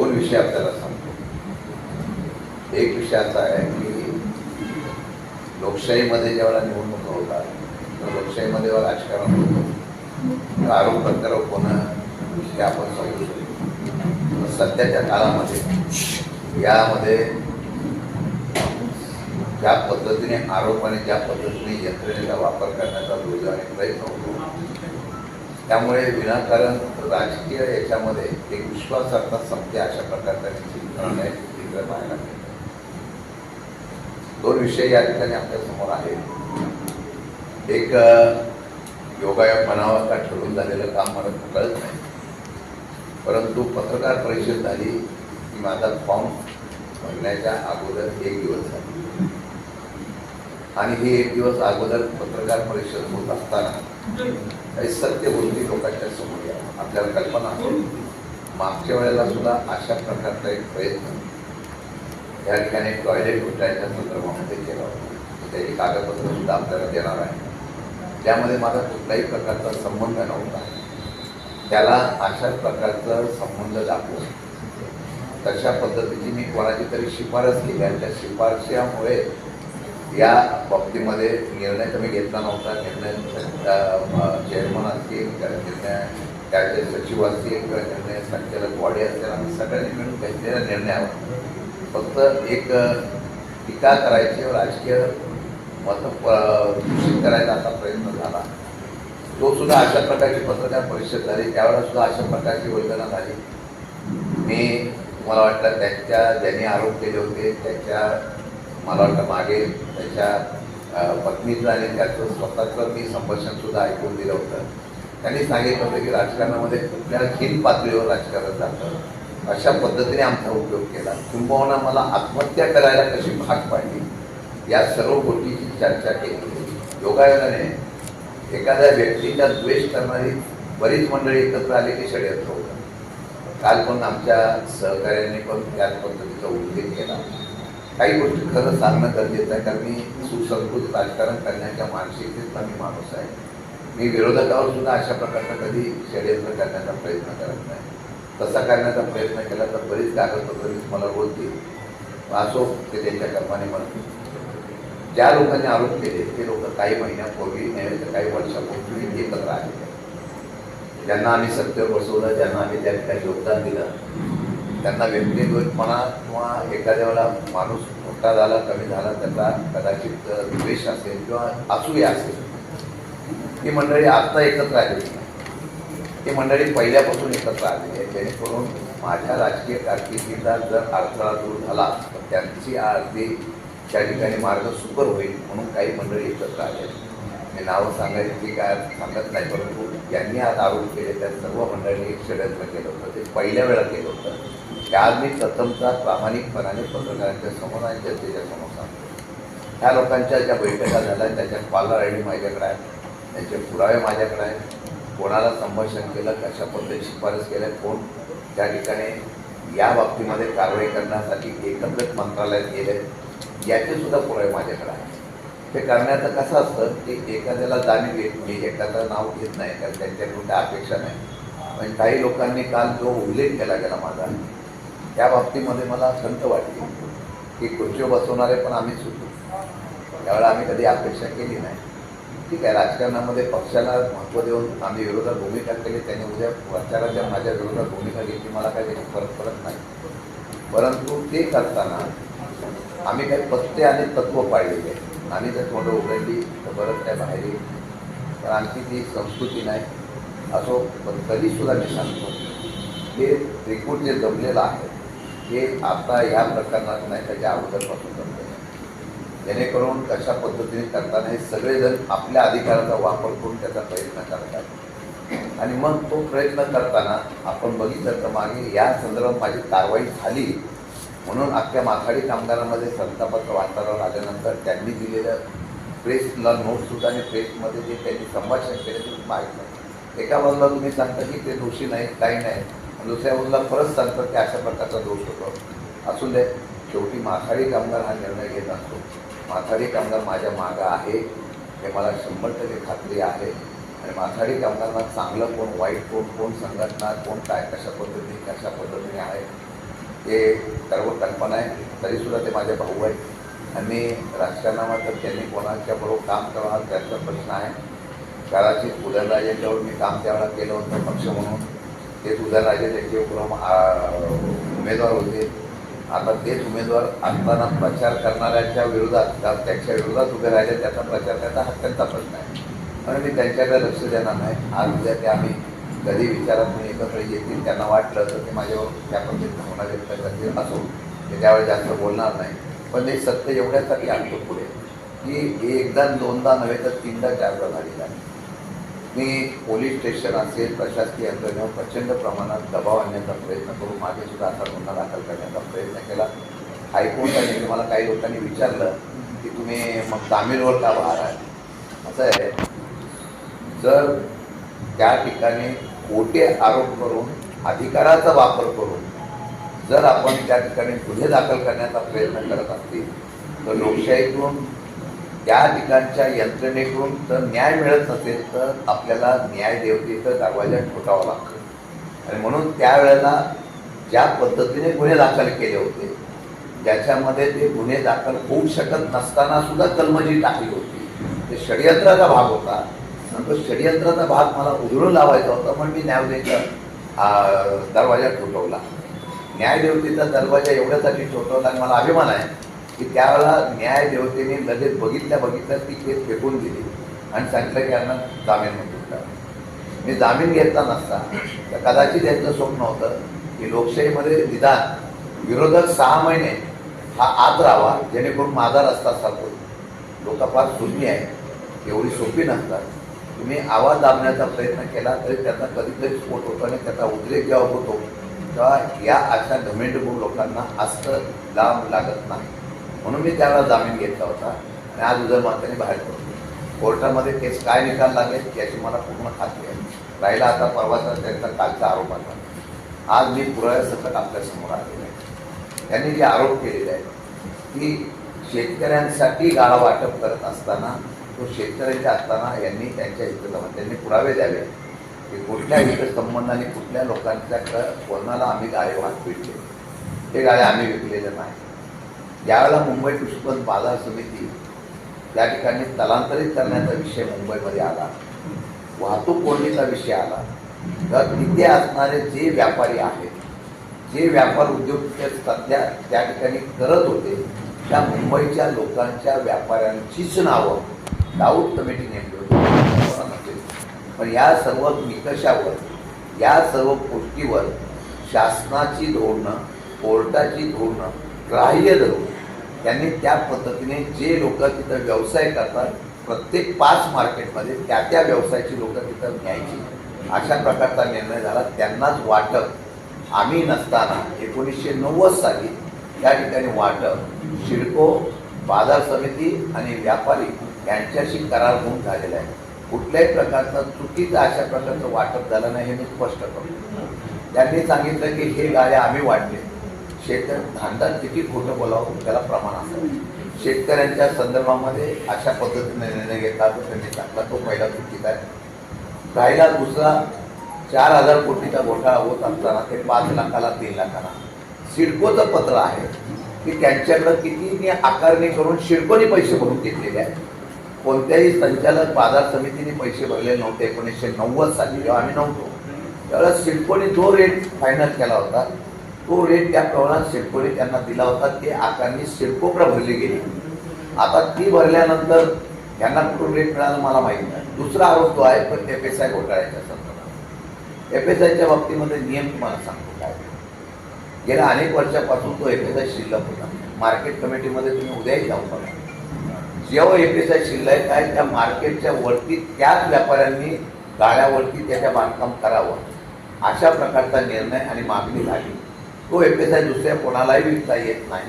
दोन विषय आपल्याला सांगतो. एक विषय असा आहे की लोकशाहीमध्ये जेव्हा निवडणुका होतात तर लोकशाहीमध्ये जेव्हा राजकारण होतं तर आरोप प्रत्यारोप होणं हे आपण सांगू शकतो. सध्याच्या काळामध्ये यामध्ये ज्या पद्धतीने आरोप आणि ज्या पद्धतीने यंत्रणेचा वापर करण्याचा आणि प्रयत्न होतो त्यामुळे विनाकारण राजकीय याच्यामध्ये एक विश्वासार्हता संपते अशा प्रकारचा चित्र पाहायला मिळतं. दोन विषय या ठिकाणी आपल्यासमोर आहेत. एक योगायोग म्हणावा का ठरवून झालेलं काम मला कळत नाही. परंतु पत्रकार परिषद झाली की माझा फॉर्म भरण्याच्या अगोदर एक दिवस झाला. आणि हे एक दिवस अगोदर पत्रकार परिषद होत असताना काही सत्य गोष्टी लोकांच्या समोर या. आपल्याला कल्पना मागच्या वेळेला सुद्धा अशा प्रकारचा एक प्रयत्न या ठिकाणी टॉयलेट उठायच्या संदर्भामध्ये केला होता. त्याची कागदपत्र सुद्धा आपल्याला देणार आहे. त्यामध्ये माझा कुठल्याही प्रकारचा संबंध नव्हता. त्याला अशा प्रकारचा संबंध दाखवून तशा पद्धतीची मी कोणाची तरी शिफारस केली आणि त्या शिफारशीमुळे या बाबतीमध्ये निर्णय तर मी घेतला नव्हता. निर्णय चेअरमन असतील निर्णय त्याचे सचिव असतील किंवा निर्णय संचालक बॉडी असेल आम्ही सगळ्यांनी मिळून घेतलेल्या निर्णयावर फक्त एक टीका करायची व राजकीय मत दूषित करायचा असा प्रयत्न झाला. तो सुद्धा अशा प्रकारची पत्रकार परिषद झाली. त्यावेळेला सुद्धा अशा प्रकारची योजना झाली. मी मला वाटतं त्यांच्या ज्यांनी आरोप केले होते त्याच्या मला वाटतं मागे त्याच्या पत्नीचं आणि त्याचं स्वतःचं मी संभाषण सुद्धा ऐकून दिलं होतं. त्यांनी सांगितलं होतं की राजकारणामध्ये कुठल्या खील पातळीवर राजकारण जातं. अशा पद्धतीने आमचा उपयोग केला. किंबहुना मला आत्महत्या करायला कशी भाग पाडली? या सर्व गोष्टीची चर्चा केली. योगायोगाने एखाद्या व्यक्तीचा द्वेष करणारी बरीच मंडळी एकत्र आली की षडयंत्र होतं. काल पण आमच्या सहकार्याने पण त्याच पद्धतीचा उल्लेख केला. काही गोष्टी खरं सांगणं गरजेचं आहे कारण मी सुसंस्कृत राजकारण करण्याच्या मानसिकतेतला मी माणूस आहे. मी विरोधकावर सुद्धा अशा प्रकारचा कधी षडयंत्र करण्याचा प्रयत्न करत नाही. तसा करण्याचा प्रयत्न केला तर बरीच कागदपत्र मला बोलतील देईल असो ते त्यांच्या कर्माने म्हणतो ज्या लोकांनी आरोप केले ते लोक काही महिन्यापूर्वी नाही तर काही वर्षापूर्वी एकत्र आले. ज्यांना आम्ही सत्य बसवलं ज्यांना आम्ही त्या ठिकाणी योगदान दिलं त्यांना व्यक्तिगतपणा किंवा एखाद्या वेळेला माणूस मोठा झाला कमी झाला त्याचा कदाचित द्वेष असेल किंवा असूया असेल. ही मंडळी आत्ता एकत्र आलेली ही मंडळी पहिल्यापासून एकत्र आलेली आहे. जेणेकरून माझ्या राजकीय कारकिर्दीचा जर अडथळा दूर झाला तर त्यांची अगदी त्या ठिकाणी मार्ग सुकर होईल म्हणून काही मंडळी एकत्र आले मी नावं सांगायची काय सांगत नाही परंतु यांनी आज आरोप केले. त्या सर्व मंडळींनी एक षडयंत्र केलं होतं. ते पहिल्या वेळा केलं होतं. ते आज मी प्रथमतः प्रामाणिकपणाने पत्रकारांच्या समोर आणि जनतेच्या समोर सांगतो. ह्या लोकांच्या ज्या बैठका झाल्या त्याच्या कॉलर आय डी माझ्याकडे आहे त्यांचे पुरावे माझ्याकडे आहेत. कोणाला संभाषण केलं कशा पद्धतीने शिफारस केल्या कोण त्या ठिकाणी या बाबतीमध्ये कारवाई करण्यासाठी एकत्रित मंत्रालयात गेले याचे सुद्धा पुरावे माझ्याकडे आहेत. ते करण्याचं कसं असतं की एखाद्याला जाणीव येत नाही एखाद्याला नाव घेत नाही कारण त्यांच्याकडून काय अपेक्षा नाही. पण काही लोकांनी काल जो उल्लेख केला गेला माझा त्या बाबतीमध्ये मला खंत वाटली की खुर्ची बसवणारे पण आम्हीच होतो. त्यावेळेला आम्ही कधी अपेक्षा केली नाही. ठीक आहे राजकारणामध्ये पक्षाला महत्त्व देऊन आम्ही विरोधात भूमिका केली त्यांनी उद्या प्रचाराच्या माझ्या विरोधात भूमिका घेतली मला काही त्याची फरक पडत नाही. परंतु ते करताना आम्ही काही पत्ते आणि तत्व पाळलेले. आम्ही जर थोडं उघडली तर बरंच काय बाहेर येईल. पण आमची ती संस्कृती नाही. असो पण तरीसुद्धा मी सांगतो हे त्रिकूट जे जमलेलं आहे. हे आता ह्या प्रकरणात नाही त्याच्या अगोदरपासून करतो जेणेकरून कशा पद्धतीने करताना हे सगळेजण आपल्या अधिकाराचा वापर करून त्याचा प्रयत्न करतात. आणि मग तो प्रयत्न करताना आपण बघितलं तर मागे या संदर्भात माझी कारवाई झाली. म्हणून अख्ख्या माथाडी कामगारांमध्ये संतापाचं वातावरण आल्यानंतर त्यांनी दिलेलं प्रेसला नोटसुद्धा आणि प्रेसमध्ये जे त्यांनी संभाषण केलं ते तुम्ही पाहिलं एका बाजूला तुम्ही सांगता की ते दोषी नाहीत काही नाही दुसऱ्या बाजूला परत सांगतात की अशा प्रकारचा दोष होतो. असून दे शेवटी माथाडी कामगार हा निर्णय घेत असतो. माथाडी कामगार माझ्या मागं आहे हे मला शंभर टक्के खात्री आहे. आणि माथाडी कामगारांना चांगलं कोण वाईट कोण कोण संघटना कोण काय कशा पद्धतीने कशा पद्धतीने आहे ते सर्व कल्पना आहे. तरीसुद्धा ते माझे भाऊ आहेत. आणि राजकारणामध्ये त्यांनी कोणाच्या बरोबर काम करणार त्याचा प्रश्न आहे. कदाचित उदयनराजेंच्यावर मी काम त्यावेळेला केलं होतं पक्ष म्हणून. तेच उदयनराजे त्यांचे पुढं उमेदवार होते आता तेच उमेदवार असताना प्रचार करणाऱ्यांच्या विरोधात त्यांच्या त्याच्या विरोधात उभे राहिले त्याचा प्रचार त्याचा हा त्यांचा प्रश्न आहे. म्हणून मी त्यांच्याकडे लक्ष देणार नाही. आज उद्या ते आम्ही कधी विचारात मी एकत्र येतील त्यांना वाटलं तर ते माझ्यावर त्या पद्धतीने भावना व्यक्त करतील असो ते त्यावेळेस जास्त बोलणार नाही. पण ते सत्य एवढ्यासाठी आणतो पुढे की एकदा दोनदा नव्हे तर तीनदा चारदा झालेला आहे मी पोलीस स्टेशन असेल प्रशासकीय यंत्रणेवर प्रचंड प्रमाणात दबाव आणण्याचा प्रयत्न करून मागे सुद्धा असा गुन्हा दाखल करण्याचा प्रयत्न केला. हायकोर्टाने मला काही लोकांनी विचारलं की तुम्ही मग तामिळवर का बाहेर आहे असं आहे. जर त्या ठिकाणी खोटे आरोप करून अधिकाराचा वापर करून जर आपण त्या ठिकाणी गुन्हे दाखल करण्याचा प्रयत्न करत असतील तर लोकशाहीतून त्या ठिकाणच्या यंत्रणेकडून जर न्याय मिळत नसेल तर आपल्याला न्याय देवतेचं दरवाजा ठोठावा लागतो. आणि म्हणून त्यावेळेला ज्या पद्धतीने गुन्हे दाखल केले होते ज्याच्यामध्ये ते गुन्हे दाखल होऊ शकत नसताना सुद्धा कलमजी टाकली होती. ते षडयंत्राचा भाग होता. नंतर तो षडयंत्राचा भाग मला उधळून लावायचा होता पण मी न्यायदेचा दरवाजा ठोठवला. न्यायदेवतेचा दरवाजा एवढ्यासाठी ठोठवला आणि मला अभिमान आहे की त्यावेळेला न्यायदेवतेने लगेच बघितल्या बघितल्या ती केस फेकून दिली. आणि सांगितलं की यांना जामीन मंजूर करा मी जामीन घेतला नसता. तर कदाचित यांचं स्वप्न होतं की लोकशाहीमध्ये निदान विरोधक सहा महिने हा आत राहावा जेणेकरून माझा रस्ता साधतो लोक फार सुज्ञ आहेत. एवढी सोपी नसतात. तुम्ही आवाज दाबण्याचा प्रयत्न केला तरी त्याचा कधीतरी स्फोट होतो आणि त्याचा उद्रेक जेव्हा होतो तेव्हा या अशा घमेंडपूर लोकांना असतं लांब लागत नाही. म्हणून मी त्याला जामीन घेतला होता. आणि आज उदर मात्याने बाहेर पडतो कोर्टामध्ये केस काय निकाल लागेल याची मला पूर्ण खात्री आहे. राहिला आता परवाचा त्यांचा कालचा आरोप आला आज मी पुराव्यासकट आपल्यासमोर आलेलो आहे. त्यांनी जे आरोप केलेले आहेत की शेतकऱ्यांसाठी गाळा वाटप करत असताना तो शेतकऱ्यांच्या असताना यांनी त्यांच्या हितसंबंध त्यांनी पुरावे द्यावे की कुठल्या हितसंबंधाने कुठल्या लोकांच्याकडं कोणाला आम्ही गाळे वाट विकले ते गाळे आम्ही विकलेले नाही. ज्यावेळेला मुंबई कृषीपत बाजार समिती त्या ठिकाणी स्थलांतरित करण्याचा विषय मुंबईमध्ये आला. वाहतूक कोंडीचा विषय आला. तर तिथे असणारे जे व्यापारी आहेत जे व्यापार उद्योग ते सध्या त्या ठिकाणी करत होते त्या मुंबईच्या लोकांच्या व्यापाऱ्यांचीच नावं दाऊद कमिटी नेमली होती. पण या सर्व निकषावर या सर्व गोष्टीवर शासनाची धोरणं कोर्टाची धोरणं ग्राह्य धरून त्यांनी त्या पद्धतीने जे लोक तिथं व्यवसाय करतात प्रत्येक पाच मार्केटमध्ये त्या त्या व्यवसायाची लोक तिथं न्यायची. अशा प्रकारचा निर्णय झाला. त्यांनाच वाटप. आम्ही नसताना एकोणीसशे नव्वद साली त्या ठिकाणी वाटप. शिडको बाजार समिती आणि व्यापारी यांच्याशी करार होऊन झालेला आहे. कुठल्याही प्रकारचं चुकीचं अशा प्रकारचं वाटप झालं नाही हे मी स्पष्ट करतो. त्यांनी सांगितलं की हे गाळे आम्ही वाटले. शेत धांदात किती खोटं बोलावं त्याला प्रमाण असावं. शेतकऱ्यांच्या संदर्भामध्ये अशा पद्धतीने निर्णय घेतला तो त्यांनी टाकला तो पहिला चुकीचा आहे. राहिला दुसरा चार हजार कोटीचा घोटाळा होत असताना ते पाच लाखाला तीन लाखाला. सिडकोचं पत्र आहे की त्यांच्याकडं किती आकारणी करून सिडकोने पैसे भरून घेतलेले आहेत. कोणत्याही संचालक बाजार समितीने पैसे भरले नव्हते एकोणीसशे नव्वद साली जेव्हा आम्ही नव्हतो. त्यावेळेस सिडकोने जो रेट फायनल केला होता तो रेट त्या प्रमाणात सिडकोने त्यांना दिला होता. ते आकारणी सिडकोकडे भरली गेली. आता ती भरल्यानंतर त्यांना कुठून रेट मिळाला मला माहीत नाही. दुसरा आरोप जो आहे पण एफ एस आय घोटाळ्याच्या संदर्भात. एफ एस आयच्या बाबतीमध्ये नियम तुम्हाला सांगतो काय? गेल्या अनेक वर्षापासून तो एफ एस आय शिल्लक होता. मार्केट कमिटीमध्ये तुम्ही उद्याही जाऊन बघा. जेव्हा एफ एस आय शिल्लक आहे त्या मार्केटच्या वरती त्याच व्यापाऱ्यांनी गाळ्यावरती त्याच्या बांधकाम करावं. अशा प्रकारचा निर्णय आणि मागणी झाली. तो एफ एस आय दुसऱ्या कोणालाही विकता येत नाही.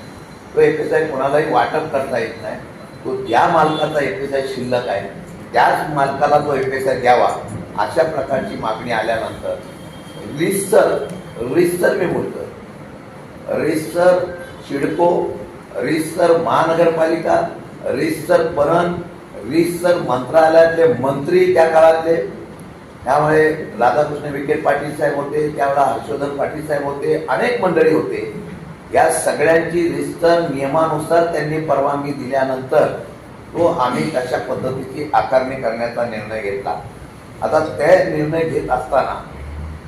तो एफ एस आय कोणालाही वाटप करता येत नाही. तो ज्या मालकाचा एफ एस आय शिल्लक आहे त्याच मालकाला तो एफ एस आय द्यावा अशा प्रकारची मागणी आल्यानंतर रिस्टर रिस्टर मी बोलतो रिस्टर शिडको रिस्टर महानगरपालिका रिस्टर पणन रिस्टर मंत्रालयातले मंत्री त्या काळातले त्यामुळे राधाकृष्ण विखे पाटील साहेब होते त्यावेळेला हर्षवर्धन पाटील साहेब होते अनेक मंडळी होते. या सगळ्यांची रिस्टर नियमानुसार त्यांनी परवानगी दिल्यानंतर तो आम्ही तशा पद्धतीची आकारणी करण्याचा निर्णय घेतला. आता ते निर्णय घेत असताना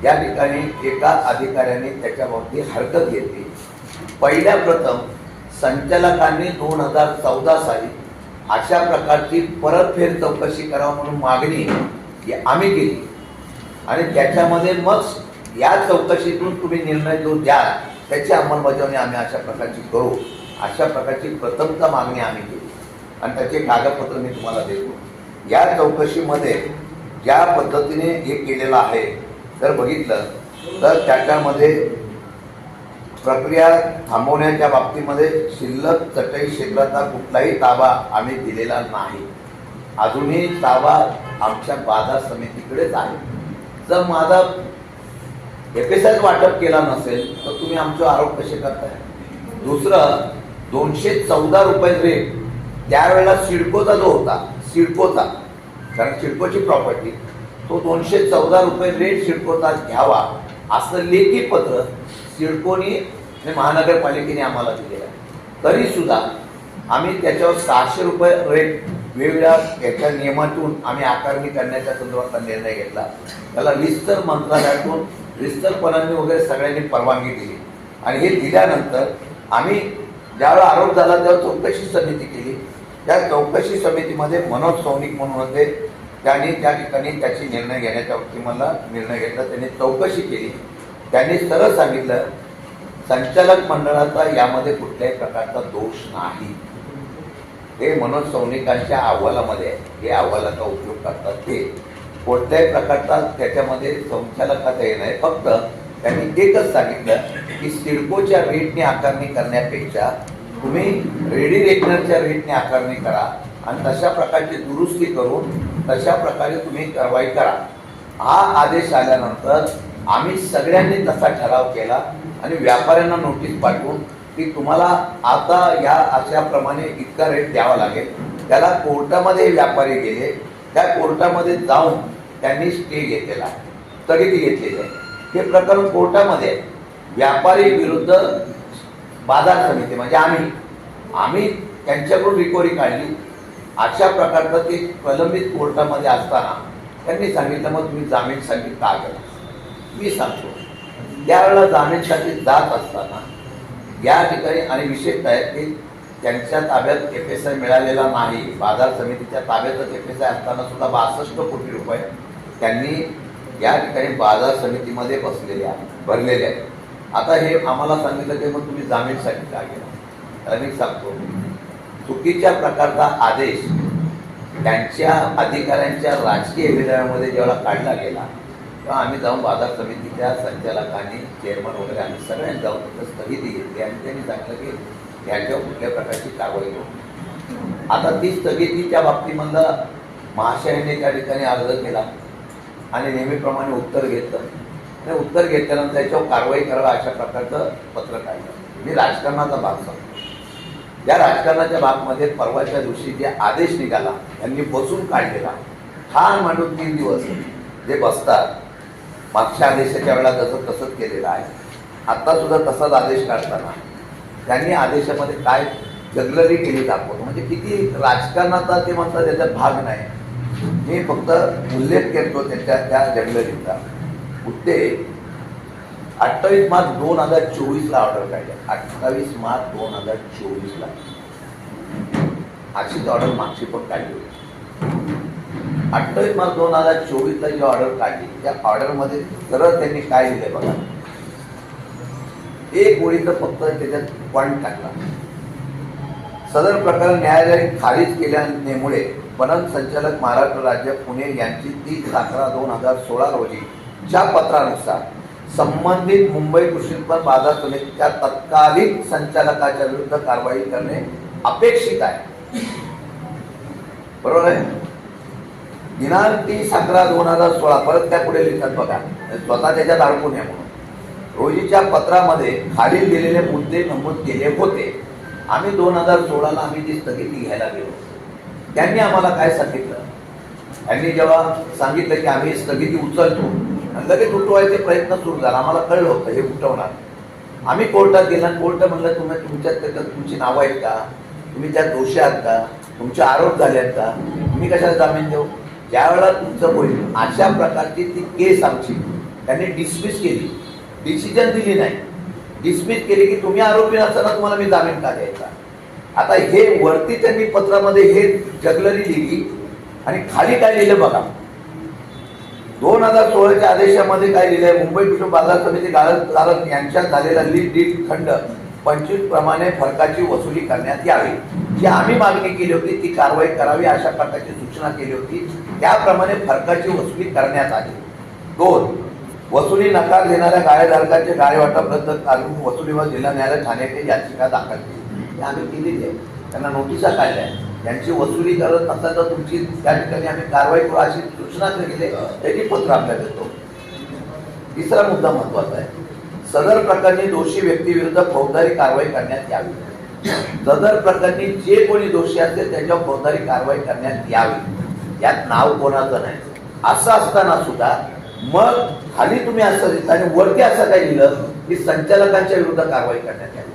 या ठिकाणी एका अधिकाऱ्याने त्याच्याबाबतीत हरकत घेतली. पहिल्या प्रथम संचालकांनी दोन हजार चौदा साली अशा प्रकारची परतफेड चौकशी करावं म्हणून मागणी की आम्ही केली. आणि त्याच्यामध्ये मग या चौकशीतून तुम्ही निर्णय जो द्याल त्याची अंमलबजावणी आम्ही अशा प्रकारची करू. अशा प्रकारची प्रथमता मागणी आम्ही केली. आणि त्याचे कागदपत्र मी तुम्हाला देतो. या चौकशीमध्ये ज्या पद्धतीने हे केलेलं आहे जर बघितलं तर त्याच्यामध्ये प्रक्रिया थांबवण्याच्या बाबतीमध्ये शिल्लक चटई शिल्लकचा कुठलाही ताबा आम्ही दिलेला नाही. अजूनही ताबा आमच्या बाजार समितीकडेच आहे. जर माझा एफ वाटप केला नसेल तर तुम्ही आमचे आरोप कसे करताय? दुसरं दोनशे चौदा रुपये रेट त्यावेळेला सिडकोचा जो होता सिडकोचा कारण सिडकोची प्रॉपर्टी तो दोनशे चौदा रुपये रेट सिडकोचा घ्यावा असं लेखी पत्र सिडकोनी आणि महानगरपालिकेने आम्हाला दिलेलं आहे. तरी सुद्धा आम्ही त्याच्यावर सहाशे रुपये रेट वेगवेगळ्या याच्या नियमातून आम्ही आकारणी करण्याच्या संदर्भातला निर्णय घेतला. त्याला विस्तर मंत्रालयातून विस्तरपणाने वगैरे सगळ्यांनी परवानगी दिली. आणि हे दिल्यानंतर आम्ही ज्यावेळेला आरोप झाला तेव्हा चौकशी समिती केली. त्या चौकशी समितीमध्ये मनोज सौनिक म्हणून होते. त्यांनी त्या ठिकाणी त्याची निर्णय घेण्याच्या मला निर्णय घेतला. त्यांनी चौकशी केली. त्यांनी सरळ सांगितलं संचालक मंडळाचा यामध्ये कुठल्याही प्रकारचा दोष नाही. हे मनोज सौनिकांच्या अहवालामध्ये हे अहवालाचा उपयोग करतात ते. कोणत्याही प्रकारचा त्याच्यामध्ये संचालकाचा हे नाही. फक्त त्यांनी एकच सांगितलं की सिडकोच्या रेटने आकारणी करण्यापेक्षा तुम्ही रेडी रेटनरच्या रेटने आकारणी करा आणि तशा प्रकारची दुरुस्ती करून तशा प्रकारे तुम्ही कारवाई करा. हा आदेश आल्यानंतर आम्ही सगळ्यांनी तसा ठराव केला आणि व्यापाऱ्यांना नोटीस पाठवून की तुम्हाला आता या अशाप्रमाणे इतका रेट द्यावा लागेल. त्याला कोर्टामध्ये व्यापारी गेले त्या कोर्टामध्ये जाऊन त्यांनी स्टे घेतलेला स्थगिती घेतलेली आहे. हे प्रकरण कोर्टामध्ये व्यापारी विरुद्ध बाजार समिती म्हणजे आम्ही आम्ही त्यांच्याकडून रिकव्हरी काढली. अशा प्रकारचं ते प्रलंबित कोर्टामध्ये असताना त्यांनी सांगितलं मग तुम्ही जामीनसाठी का गेला मी सांगतो. त्यावेळेला जामीनसाठी जात असताना या ठिकाणी आणि विशेषतः आहे की त्यांच्या ताब्यात एफ एस आय मिळालेला नाही. बाजार समितीच्या ताब्यातच एफ एस आय असताना सुद्धा बासष्ट कोटी रुपये त्यांनी या ठिकाणी बाजार समितीमध्ये बसलेले आहेत भरलेले आहेत. आता हे आम्हाला सांगितलं की मग तुम्ही जामीनसाठी का गेला? त्याला मी सांगतो. चुकीच्या प्रकारचा आदेश त्यांच्या अधिकाऱ्यांच्या राजकीय विधानामध्ये जेव्हा काढला गेला तेव्हा आम्ही जाऊन बाजार समितीच्या संचालकांनी चेअरमन वगैरे आम्ही सगळ्यांनी जाऊन तिथं स्थगिती घेतली आणि त्यांनी सांगितलं की ह्याच्यावर कुठल्या प्रकारची कारवाई होती आता ती स्थगितीच्या बाबतीमधलं महाशयाने त्या ठिकाणी अर्ज केला आणि नेहमीप्रमाणे उत्तर घेतलं. आणि उत्तर घेतल्यानंतर त्याच्यावर कारवाई करावा अशा प्रकारचं पत्र काढलं. मी राजकारणाचा भाग सांगतो या राजकारणाच्या भागमध्ये परवाच्या दिवशी जे आदेश निघाला त्यांनी बसून काढलेला. ठाण माणूस तीन दिवस जे बसतात मागच्या आदेशाच्या वेळेला जसं तसंच केलेलं आहे. आत्तासुद्धा तसाच आदेश काढताना. त्यांनी आदेशामध्ये काय जगलरी केली दाखवतो. म्हणजे किती राजकारणाचा ते म्हणतात त्याचा भाग नाही. मी फक्त उल्लेख करतो त्यांच्या त्या जगलरीचा. ते अठ्ठावीस मार्च दोन हजार चोवीसला ऑर्डर काढली. अठ्ठावीस मार्च दोन हजार चोवीसला. अशीच ऑर्डर मागची पण काढली होती. अठ्ठावीस मार्च दोन हजार चोवीसला जी ऑर्डर काढली. त्या ऑर्डरमध्ये सरळ त्यांनी काय दिलंय बघा. एक गोळीचं फक्त त्याच्यात पॉईंट टाकला. सदर प्रकरण न्यायालयाने खारिज केल्यामुळे पणन संचालक महाराष्ट्र राज्य पुणे यांची तीस अकरा दोन हजार सोळा रोजी ज्या पत्रानुसार संबंधित मुंबई कृषी उत्पन्न बाजार समितीच्या तत्कालीन संचालकाच्या विरुद्ध कारवाई करणे अपेक्षित आहे. बरोबर आहे? दिनांक तीस अकरा दोन हजार सोळा परत त्या पुढे लिहितात बघा. स्वतः त्याच्यात अडकू नये म्हणून. रोजीच्या पत्रामध्ये खालील दिलेले मुद्दे नमूद केले होते. आम्ही दोन हजार सोळाला आम्ही ती स्थगिती घ्यायला गेलो. त्यांनी आम्हाला काय सांगितलं? त्यांनी जेव्हा सांगितलं की आम्ही स्थगिती उचलतो आणि लगेच उठवायचे प्रयत्न सुरू झाला. आम्हाला कळलं होतं हे उठवणार. आम्ही कोर्टात गेला कोर्ट म्हणलं तुम्ही तुमच्यात त्याच्यात तुमची नावं आहेत का? तुम्ही त्यात दोषी आहात का? तुमचे आरोप झाले आहेत का? तुम्ही कशाला जामीन देऊ? त्यावेळेला तुमचं होईल अशा प्रकारची ती केस आमची. त्यांनी डिसमिस केली. डिसिजन दिली नाही. डिसमिस केली की तुम्ही आरोपी नसताना तुम्हाला मी जामीन का द्यायचा? आता हे वरती त्यांनी पत्रामध्ये हे जगलरी लिहिली आणि खाली काय लिहिलं बघा. दोन हजार सोळाच्या आदेशामध्ये काय लिहिलंय? मुंबई कृषी बाजार समिती गाळक यांच्यात झालेला लीड डीड खंड पंचवीस प्रमाणे फरकाची वसुली करण्यात यावी. जी आम्ही मागणी केली होती ती कारवाई करावी अशा प्रकारची सूचना केली होती. त्याप्रमाणे फरकाची वसुली करण्यात आली. दोन वसुली नकार देणाऱ्या गाळेधारकाचे गाळे वाटप रद्द काढून वसुलीवर जिल्हा न्यायालय ठाण्याचे याचिका दाखल केली. आम्ही केलेली आहे. त्यांना नोटिसा काढल्या यांची वसुली करत नसेल तर तुमची त्या ठिकाणी आम्ही कारवाई करू अशी सूचना केली त्याची पत्र आपल्याला देतो तिसरा मुद्दा महत्त्वाचा आहे. सदर प्रकरणी दोषी व्यक्तीविरुद्ध फौजदारी कारवाई करण्यात यावी. सदर प्रकरणी जे कोणी दोषी असतील त्याच्यावर फौजदारी कारवाई करण्यात यावी. यात नाव कोणाचं नाही. असं असताना सुद्धा मग खाली तुम्ही असं लिहिता आणि वरती असं काय लिहिलं की संचालकांच्या विरुद्ध कारवाई करण्यात यावी.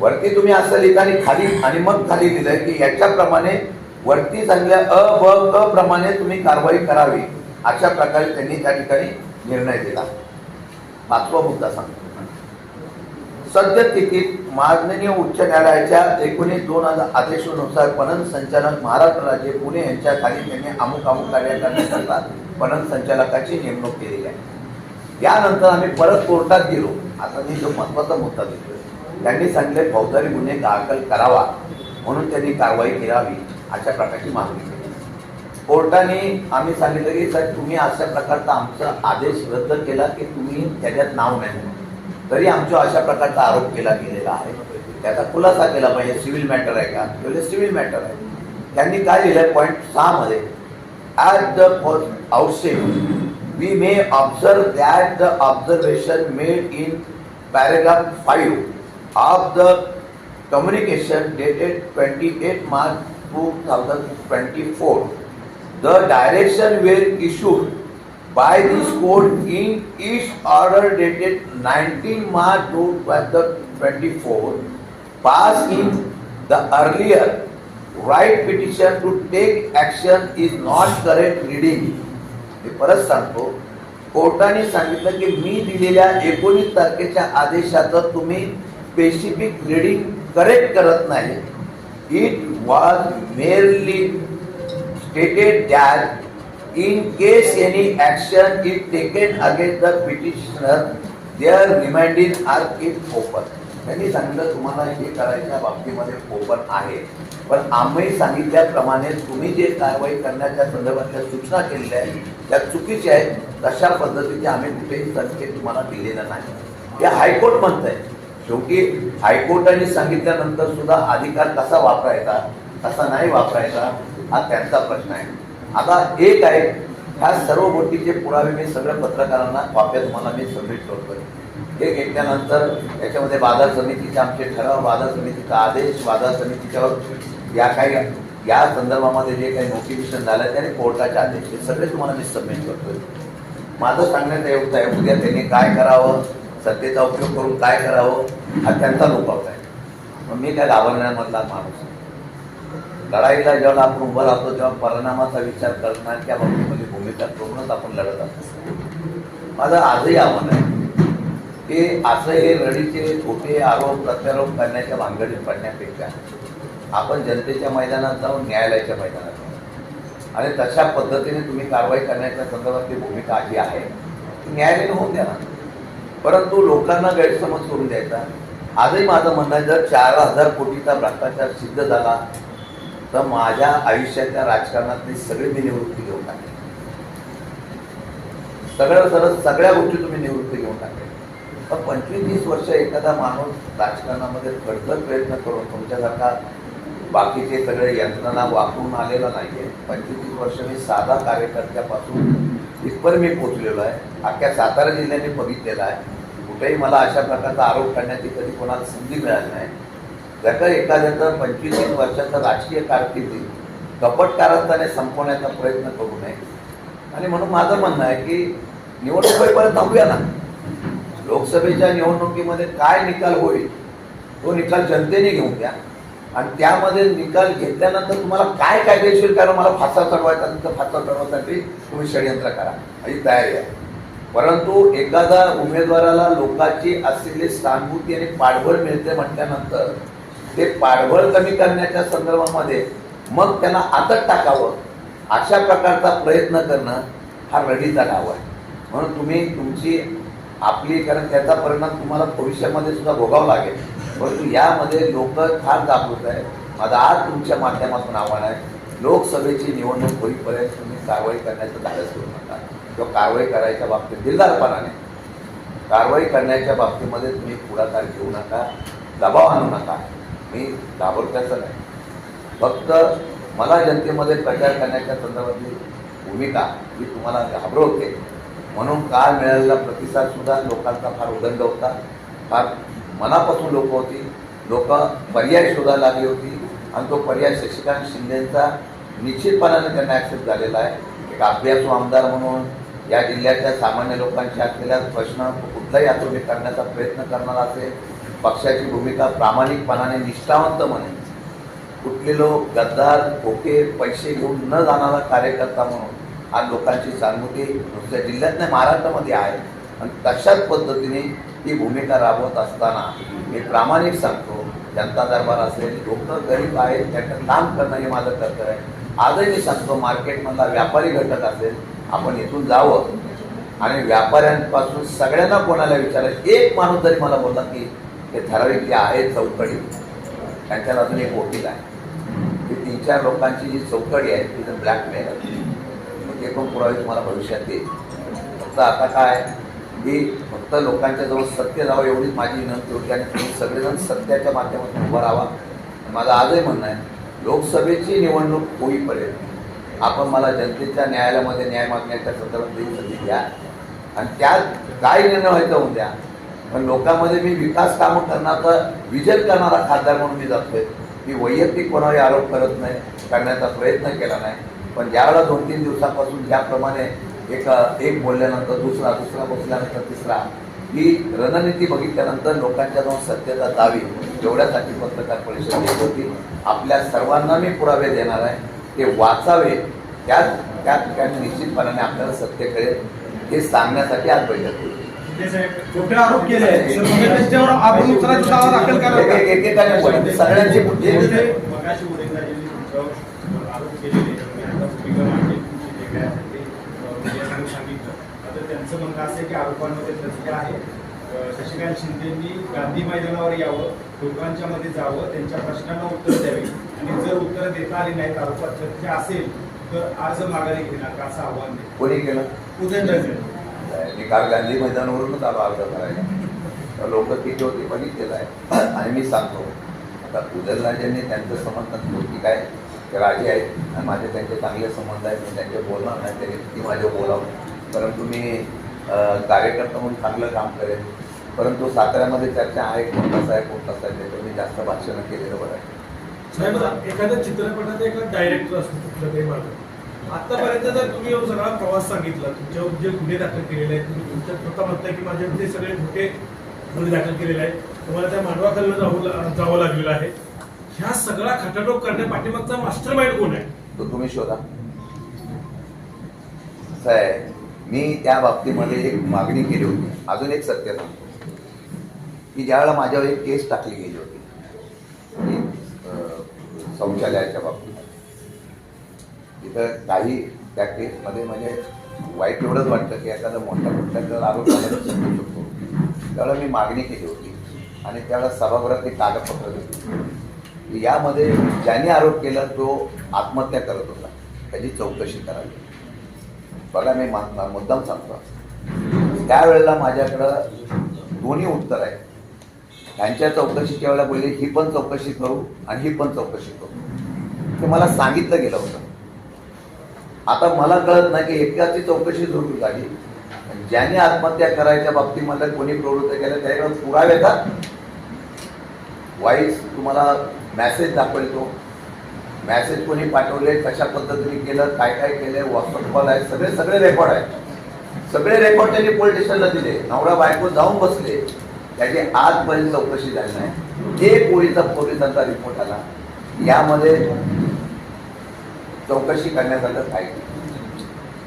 वरती तुम्ही असं लिहिता आणि खाली आणि मग खाली लिहिलंय की याच्याप्रमाणे वरती सांगल्या अ ब क प्रमाणे तुम्ही कारवाई करावी अशा प्रकारे त्यांनी त्या ठिकाणी निर्णय दिला. पाचवा मुद्दा सांगतो. सद्यस्थितीत माननीय उच्च न्यायालयाच्या एकोणीस दोन हजार आदेशानुसार पणन संचालक महाराष्ट्र राज्य पुणे यांच्या खाली त्यांनी अमुक अमुक कार्य करण्याकरता पणन संचालकाची नेमणूक केलेली आहे. यानंतर आम्ही परत कोर्टात गेलो. आता मी जो महत्त्वाचा मुद्दा देतोय त्यांनी सांगितले फौजदारी गुन्हे दाखल करावा म्हणून त्यांनी कारवाई करावी अशा प्रकारची मागणी केली. कोर्टाने आम्ही सांगितलं की सर तुम्ही अशा प्रकारचा आमचा आदेश रद्द केला की तुम्ही त्याच्यात नाव नाही. तरी आमच्या अशा प्रकारचा आरोप केला गेलेला आहे. त्याचा खुलासा केला पाहिजे, सिव्हिल मॅटर आहे का? म्हणजे सिव्हिल मॅटर आहे. त्यांनी काय लिहिलंय? पॉईंट सहा मध्ये at the for outset we may observe that the observation made in paragraph five of the communication dated 28 March 2024. The direction were issued by this court in its order dated 19 March 2024 passed in the earlier right petition to take action is not correct reading. मी परत सांगतो कोर्टाने सांगितलं की मी दिलेल्या एकोणीस तारखेच्या आदेशाचं तुम्ही स्पेसिफिक रिडिंग करेक्ट करत नाही it was merely stated that in case any action is taken against the petitioner, their remaining are it open त्यांनी सांगितलं तुम्हाला हे करायच्या बाबतीमध्ये ओपन आहे. पण आम्ही सांगितल्याप्रमाणे तुम्ही जे कारवाई करण्याच्या संदर्भातल्या सूचना केलेल्या आहेत त्या चुकीच्या आहेत तशा पद्धतीचे आम्ही कुठेही संकेत तुम्हाला दिलेला नाही. हे हायकोर्ट म्हणत आहे शेवटी हायकोर्टाने सांगितल्यानंतर सुद्धा अधिकार कसा वापरायचा कसा नाही वापरायचा हा त्यांचा प्रश्न आहे. आता एक आहे ह्या सर्व गोष्टीचे पुरावे मी सगळ्या पत्रकारांना कॉप्या तुम्हाला मी सबमिट करतोय. हे घेतल्यानंतर याच्यामध्ये बाजार समितीचे आमचे ठराव बाजार समितीचा आदेश बाजार समितीच्यावर या काही या संदर्भामध्ये जे काही नोटिफिकेशन झालं आहे त्याने कोर्टाचे आदेश हे सगळे तुम्हाला मी सबमिट करतोय. माझं सांगण्यात एवढं आहे उद्या त्यांनी काय करावं सत्तेचा उपयोग करून काय करावं हा त्यांचा लोक आहे. मग मी काय गाभारण्यामधला माणूस आहे. लढाईला जेव्हा आपण उभं राहतो तेव्हा परिणामाचा विचार करणार त्या बाबतीमध्ये भूमिका करूनच आपण लढत असतो माझं आजही आव्हान आहे की असं हे लढीचे खोटे आरोप प्रत्यारोप करण्याच्या भानगडीत पडण्यापेक्षा आपण जनतेच्या मैदानात जाऊन न्यायालयाच्या मैदानात जाऊ आणि तशा पद्धतीने तुम्ही कारवाई करण्याच्या संदर्भातली भूमिका आधी आहे ती न्यायालयाने होऊन द्या ना. परंतु लोकांना गैरसमज करून द्यायचा. आजही माझं म्हणणं आहे जर चार हजार कोटीचा भ्रष्टाचार सिद्ध झाला तर माझ्या आयुष्याच्या राजकारणातली सगळी मी निवृत्ती घेऊन टाकेन सगळं सरळ सगळ्या गोष्टी तुम्ही निवृत्ती घेऊन टाकेल पण पंचवीस वीस वर्ष एखादा माणूस राजकारणामध्ये खडखड प्रयत्न करून तुमच्यासारखा बाकीचे सगळे यंत्रणा वापरून आलेला नाहीये. पंचवीस तीस वर्ष मी साधा कार्यकर्त्यापासून इथपर्यंत मी पोचलेलो आहे. अख्ख्या सातारा जिल्ह्याने बघितलेला आहे. कुठेही मला अशा प्रकारचा आरोप करण्याची कधी कोणाला संधी मिळाली नाही. जर का पंचवीस तीस वर्षाचा राजकीय कारकिर्दी कपटकारस्थाने संपवण्याचा प्रयत्न करू नये. आणि म्हणून माझं म्हणणं आहे की निवडणूक होईपर्यंत थांबूया ना. लोकसभेच्या निवडणुकीमध्ये काय निकाल होईल तो निकाल जनतेने घेऊन द्या आणि त्यामध्ये निकाल घेतल्यानंतर तुम्हाला काय कायदेशीर कारण मला फासा चढवायचा तर फासा चढवण्यासाठी तुम्ही षडयंत्र करा. ही तयारी आहे. परंतु एखादा उमेदवाराला लोकांची असलेली सहानुभूती आणि पाठबळ मिळते म्हटल्यानंतर ते पाठबळ कमी करण्याच्या संदर्भामध्ये मग त्यांना आतत टाकावं. अशा प्रकारचा प्रयत्न करणं हा रडीचा डाव आहे. म्हणून तुम्ही तुमची आपली कारण त्याचा परिणाम तुम्हाला भविष्यामध्ये सुद्धा भोगावा लागेल. परंतु यामध्ये लोक फार जागृत आहे माझं आज तुमच्या माध्यमातून आव्हान आहे लोकसभेची निवडणूक होईपर्यंत तुम्ही कारवाई करण्याचं धाडस करू नका. किंवा कारवाई करायच्या बाबतीत दिलदारपणाने. कारवाई करण्याच्या बाबतीमध्ये तुम्ही पुढाकार घेऊ नका दबाव आणू नका. मी घाबरत्याचं नाही फक्त मला जनतेमध्ये प्रचार करण्याच्या संदर्भातली भूमिका ही तुम्हाला घाबरवते. म्हणून काल मिळालेला प्रतिसाद सुद्धा लोकांचा फार उदंड होता. फार मनापासून लोक होती. लोक पर्याय शोधायला लागली होती. आणि तो पर्याय शशिकांत शिंदेचा निश्चितपणाने त्यांना ॲक्सेप्ट झालेला आहे. एक अभ्यासू आमदार म्हणून या जिल्ह्याच्या सामान्य लोकांशी असलेला प्रश्न कुठलाही आतोबी करण्याचा प्रयत्न करणार असेल पक्षाची भूमिका प्रामाणिकपणाने निष्ठावंत म्हणे. कुठले लोक गद्दार खोके पैसे घेऊन न जाणारा कार्यकर्ता म्हणून आज लोकांची सहानुभूती नुसत्या जिल्ह्यात नाही महाराष्ट्रामध्ये आहे. आणि तशाच पद्धतीने ही भूमिका राबवत असताना मी प्रामाणिक सांगतो जनता दरबार असेल लोक गरीब आहेत त्यांचं काम करणं हे माझं कर्तव्य आहे. आजही मी सांगतो मार्केटमधला व्यापारी घटक असेल आपण इथून जावं. आणि व्यापाऱ्यांपासून सगळ्यांना कोणाला विचारायचं? एक माणूस जरी मला बोलला की हे ठराविक जे आहे चौकडी त्यांच्यात अजून एक वकील आहे. ती तीन चार लोकांची जी चौकडी आहे तिथं ब्लॅकमेल आहे. ते पण पुरावे तुम्हाला भविष्यात येईल फक्त आता काय मी फक्त लोकांच्या जवळ सत्य जावं एवढीच माझी विनंती होती आणि तुम्ही सगळेजण सत्याच्या माध्यमातून उभं राहावा. माझं आजही म्हणणं आहे लोकसभेची निवडणूक होईपर्यंत आपण मला जनतेच्या न्यायालयामध्ये न्याय मागण्याच्या संदर्भात देऊ शकते द्या. आणि त्यात काय निर्णय व्हायचा होऊन द्या पण लोकांमध्ये मी विकास कामं करण्याचा विजन करणारा खासदार म्हणून मी जातोय. मी वैयक्तिक कोणावर आरोप करत नाही करण्याचा प्रयत्न केला नाही. पण ज्यावेळेला दोन तीन दिवसापासून ज्याप्रमाणे एक एक बोलल्यानंतर दुसरा दुसरा बसल्यानंतर तिसरा ही रणनीती बघितल्यानंतर लोकांच्या जाऊन सत्यता दावी एवढ्यासाठी पत्रकार परिषद घेत होती. आपल्या सर्वांना मी पुरावे देणार आहे. ते वाचावे. त्यात त्या ठिकाणी निश्चितपणाने आपल्याला सत्य कळेल. हे सांगण्यासाठी आज बैठक होती. खोटे आरोप केले? म्हणजे त्यांच्यावर आपण उचलायची दावा दाखल करा एक- एक- एकेकाने बोला. सगळ्यांची बुद्धी मगाशी उदयनराजेंनी तुमच्यावर आरोप केलेले तुम्ही आता भूमिका मांडली ते काय आहे ते, अं, उदयनराजेंनी सांगितलं. आता त्यांचं म्हणणं असं की आरोपांमध्ये तथ्य आहे. शशिकांत शिंदेंनी गांधी मैदानावर यावं लोकांच्या मध्ये जावं त्यांच्या प्रश्नांना उत्तर द्यावी. आणि जर उत्तर देता आली नाहीत आरोपात तथ्य असेल तर अर्ज माघारी घेणार का असं आव्हान आहे कोणी केलं? उदयनराजे. मी काल गांधी मैदानावरूनच आलो अर्ज करायला. लोक किती होती बघितलेलं आहे. आणि मी सांगतो आता उदयनराजेंनी त्यांचं समर्थन होती काय ते राजे आहेत. आणि माझे त्यांचे चांगले संबंध आहेत मी त्यांचे बोलणार नाही त्यांनी किती माझे बोलावं. परंतु मी कार्यकर्ता म्हणून चांगलं काम करेन. परंतु साताऱ्यामध्ये चर्चा आहे कोण कसा आहे कोण कसा आहे त्याच्यावर मी जास्त भाषण केलेलं बरं आहे. एखाद्या चित्रपटात एखादा डायरेक्टर असतो कुठलं काही आतापर्यंत जर तुम्ही सगळा प्रवास सांगितला तुमच्यावर जे गुन्हे दाखल केलेले आहेत तुम्ही तुमच्या स्वतः म्हणताय की माझ्या ते सगळे मोठे गुन्हे दाखल केलेले आहेत. तुम्हाला त्या मांडवाखालनं जावं जावं लागलेलं आहे. ह्या सगळा खटाटोप करण्या पाठीमागचा मास्टर माइंड कोण आहे? तो तुम्ही शोधा. असं मी त्या बाबतीमध्ये एक मागणी केली होती. अजून एक सत्य सांगतो. की ज्यावेळेला माझ्यावर एक केस टाकली गेली होती शौचालयाच्या बाबतीत. तिथं काही त्या केसमध्ये म्हणजे वाईट एवढंच वाटतं की एखादा मोठ्या कुठल्या जर आरोप झाला शकतो. त्यावेळेला मी मागणी केली होती आणि त्यावेळेला सभागृहात ते कागदपत्र दिली. यामध्ये ज्याने आरोप केला तो आत्महत्या करत होता. त्याची चौकशी करावी. बघा मी मुद्दाम सांगतो. त्यावेळेला माझ्याकडं दोन्ही उत्तर आहे त्यांच्या चौकशीच्या वेळेला बोलली ही पण चौकशी करू आणि ही पण चौकशी करू. ते मला सांगितलं गेलं होतं. आता मला कळत नाही की एकाची चौकशी सुरू झाली ज्याने आत्महत्या करायच्या बाबतीमध्ये कोणी प्रवृत्त केलं त्याच्याकडे पुरावे का? वाईस तुम्हाला मॅसेज दाखवतो. मॅसेज कोणी पाठवले कशा पद्धतीने केलं काय काय केलं व्हॉट्सअप कॉल आहे सगळे सगळे रेकॉर्ड आहेत. सगळे रेकॉर्ड त्यांनी पोलीस स्टेशनला दिले. नवरा बायको जाऊन बसले. त्याची आजपर्यंत चौकशी झाली नाही. एक पोलीचा पोलिसांचा रिपोर्ट आला. यामध्ये चौकशी करण्यात आलं काय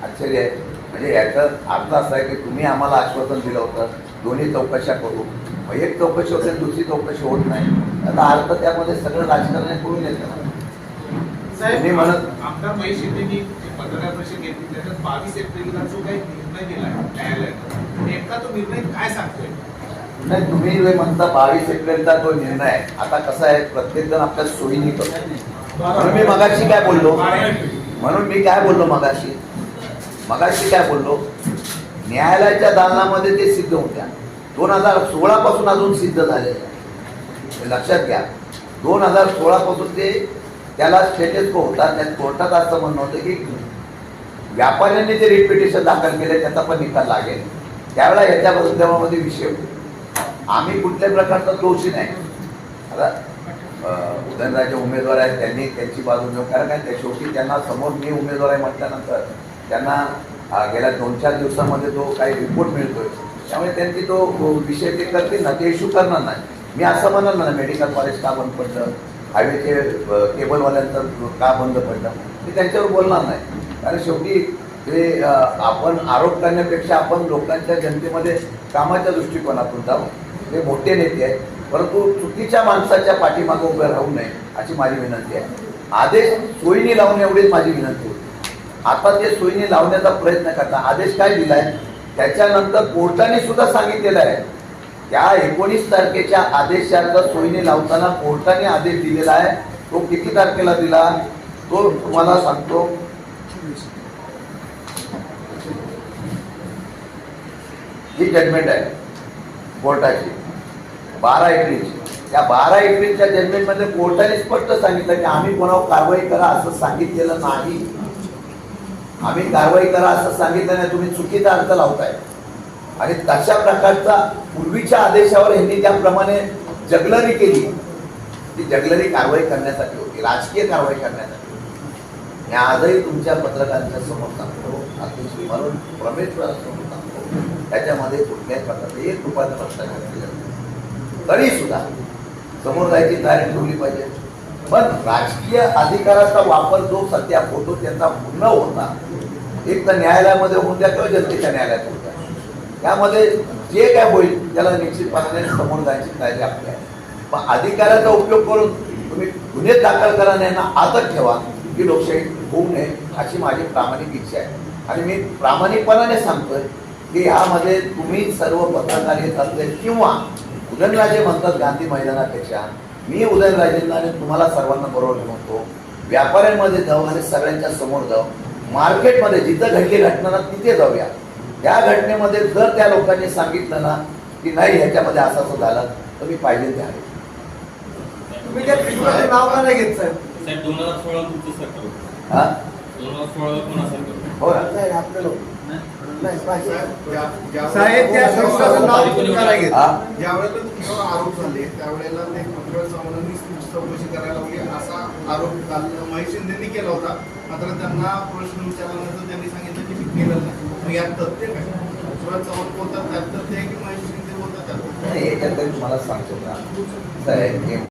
आश्चर्य आहे. म्हणजे याचा अर्थ असा आहे की तुम्ही आम्हाला आश्वासन दिलं होतं दोन्ही चौकशा करू. मग एक चौकशी होते दुसरी चौकशी होत नाही. आता अर्थ त्यामध्ये सगळं राजकारण करून येतं. तुम्ही म्हणत आमदार महेश शिंदेनी जी पत्रकार परिषद घेतली त्याच्यात बावीस एप्रिलला जो काही निर्णय दिला न्यायालयानं नेमका तो निर्णय काय सांगतोय? नाही तुम्ही जे म्हणता बावीस एप्रिलचा जो निर्णय आहे आता कसं आहे प्रत्येक जण आपल्या सोयीने करतो. म्हणून मी मगाशी काय बोललो? म्हणून मी काय बोललो मगाशी? मगाशी काय बोललो? न्यायालयाच्या दालनामध्ये ते सिद्ध होत्या. दोन हजार सोळा पासून अजून सिद्ध झालेलं आहे लक्षात घ्या. दोन हजार सोळा पासून ते त्याला स्टेटस को होता. त्या कोर्टात असं म्हणणं होतं की व्यापाऱ्यांनी जे रिपिटेशन दाखल केले त्याचा पण निकाल लागेल. त्यावेळेला याच्या बदल्यामध्ये विषय होते. आम्ही कुठल्याही प्रकारचा दोषी नाही. आता उदयनराजे उमेदवार आहेत त्यांनी त्यांची बाजू घेऊन कारण काय त्या शेवटी त्यांना समोर मी उमेदवार आहे म्हटल्यानंतर त्यांना गेल्या दोन चार दिवसामध्ये जो काही रिपोर्ट मिळतोय. त्यामुळे त्यांची तो विषय ते करतील ना ते इश्यू करणार नाही. मी असं म्हणणार ना मेडिकल कॉलेज का बंद पडलं? हायवेचे केबलवाल्यांचं का बंद पडलं? मी त्यांच्यावर बोलणार नाही. कारण शेवटी ते आपण आरोप करण्यापेक्षा आपण लोकांच्या जनतेमध्ये कामाच्या दृष्टिकोनातून जाऊ. ते मोठे नेते आहेत. परंतु चुकीच्या माणसाच्या पाठीमागं उभे राहू नये अशी माझी विनंती आहे. आदेश सोयीने लावून एवढीच माझी विनंती होती. आता ते सोयीने लावण्याचा प्रयत्न करता आदेश काय दिलाय? त्याच्यानंतर कोर्टाने सुद्धा सांगितलेलं आहे. त्या एकोणीस तारखेच्या आदेशाचा सोयीने लावताना कोर्टाने आदेश दिलेला आहे. तो किती तारखेला दिला? तो तुम्हाला सांगतो. ही जजमेंट आहे. कोर्टाची. बारा एप्रिल. या बारा एप्रिलच्या जजमेंटमध्ये कोर्टाने स्पष्ट सांगितलं की आम्ही कोणावर कारवाई करा असं सांगितलेलं नाही. आम्ही कारवाई करा असं सांगितलं नाही तुम्ही चुकीचा अर्थ लावताय. आणि तशा प्रकारचा पूर्वीच्या आदेशावर ह्यांनी त्याप्रमाणे जगलरी केली. ती जगलरी कारवाई करण्यासाठी होती राजकीय कारवाई करण्यासाठी होती. मी आजही तुमच्या पत्रकारांच्या समोर सांगतो अतिशय म्हणून प्रमेश्वरासमोर सांगतो. त्याच्यामध्ये कुठल्याही प्रकारचं एक रुपयाचं प्रश्न केलेलं तरी सुद्धा समोर जायची तयारी ठेवली पाहिजे. पण राजकीय अधिकाराचा वापर जो सध्या होतो त्यांचा पूर्ण होता. एक तर न्यायालयामध्ये होऊन द्या किंवा जनतेच्या न्यायालयात होऊन द्या. त्यामध्ये जे काय होईल त्याला निश्चितपणाने समोर जायची तयारी आपली आहे. पण अधिकाराचा उपयोग करून तुम्ही गुन्हे दाखल करा नाही ना आदत ठेवा ही लोकशाही होऊ नये अशी माझी प्रामाणिक इच्छा आहे. आणि मी प्रामाणिकपणाने सांगतोय की यामध्ये तुम्ही सर्व पत्रकार येत असले किंवा उदयनराजे म्हणतात गांधी मैदानापेक्षा. मी उदयनराजेंना आणि तुम्हाला सर्वांना बरोबर म्हणतो व्यापाऱ्यांमध्ये जाऊ आणि सगळ्यांच्या समोर जाऊ मार्केटमध्ये जिथं घडली घटना ना तिथे जाऊया. या घटनेमध्ये जर त्या लोकांनी सांगितलं ना की नाही ह्याच्यामध्ये असं असं झालं तर मी पाहिजे ते आहे. तुम्ही त्या नाव का नाही घेत साहेब? दोन हजार सोळा तुमचं सरकार. हा? हो ना. आपल्याला साहेब त्या संस्थेचं नाव तुम्ही का नाही घेत हा? ज्या वेळेला तुमच्यावर आरोप झाले त्यावेळेला ते पत्रकार चव्हाणांनी चौकशी करायला लावली. असा आरोप काल महेश शिंदेनी केला होता. मात्र त्यांना प्रश्न विचारल्यानंतर त्यांनी सांगितलं की मी केलं नाही. मग यात तथ्य काय? पृथ्वीराज चव्हाण बोलतात त्यात तथ्य आहे की महेश शिंदे बोलतात त्यात? नाही याच्यात तुम्हाला सांगतो की?